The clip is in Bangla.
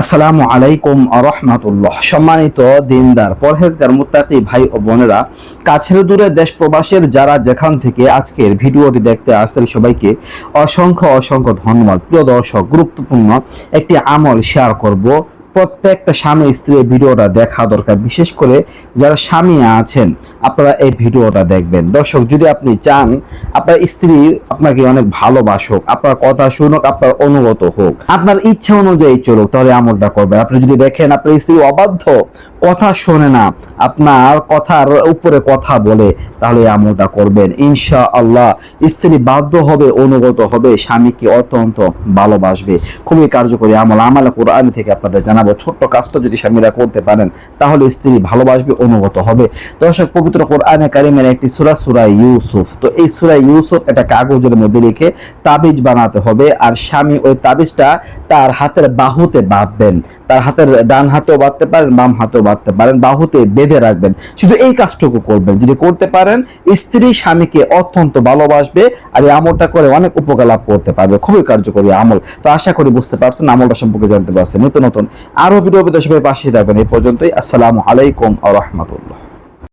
আসসালামু আলাইকুম রহমাতুল্লাহ। সম্মানিত দিনদার, পরহেজগার, মুত্তাকি ভাই ও বোনেরা, কাছের দূরে দেশ প্রবাসের যারা যেখান থেকে আজকের ভিডিওটি দেখতে আসছেন সবাইকে অসংখ্য অসংখ্য ধন্যবাদ। প্রিয় দর্শক, গুরুত্বপূর্ণ একটি আমল শেয়ার করব। প্রত্যেকটা স্বামী স্ত্রীর ভিডিওটা দেখা দরকার, বিশেষ করে যারা স্বামী আছেন, আপনারা এই ভিডিওটা দেখবেন। দর্শক, যদি আপনি চান, আপনার স্ত্রী আপনাকে অনেক ভালোবাসুক, আপনার কথা শুনুক, আপনার অনুগত হোক, আপনার ইচ্ছা অনুযায়ী চলুক, তাহলে আমলটা করবেন। আপনি যদি দেখেন, আপনার স্ত্রী অবাধ্য, কথা শোনে না, আপনার কথার উপরে কথা বলে, তাহলে আমলটা করবেন। ইনশা আল্লাহ স্ত্রী বাধ্য হবে, অনুগত হবে, স্বামীকে অত্যন্ত ভালোবাসবে। খুবই কার্যকরী আমল। আমল কোরআন থেকে আপনাদের জানাব ছোট্ট কাজটা যদি স্বামীরা করতে পারেন, তাহলে স্ত্রী ভালোবাসবে, অনুগত হবে। দর্শক, পবিত্র কোরআনে কারিমের একটি সুরা সুরা ইউসুফ। তো এই সুরা ইউসুফ এটা কাগজের মধ্যে লিখে তাবিজ বানাতে হবে, আর স্বামী ওই তাবিজটা তার হাতের বাহুতে বাঁধবেন। তার হাতের ডান হাতেও বাঁধতে পারেন, বাম হাতেও বাঁধতে পারেন, বাহুতে বেঁধে রাখবেন। শুধু এই কাজটুকু করবেন। যদি করতে পারেন, স্ত্রী স্বামীকে অত্যন্ত ভালোবাসবে, আর এই আমলটা করে অনেক উপকার লাভ করতে পারবে। খুবই কার্যকরী আমল। তো আশা করি বুঝতে পারছেন, আমলটা সম্পর্কে জানতে পারছেন। নতুন নতুন আরও ভিডিও সবাই পাশে থাকবেন। এই পর্যন্তই আসসালামু আলাইকুম আ রহমতুল্লাহ।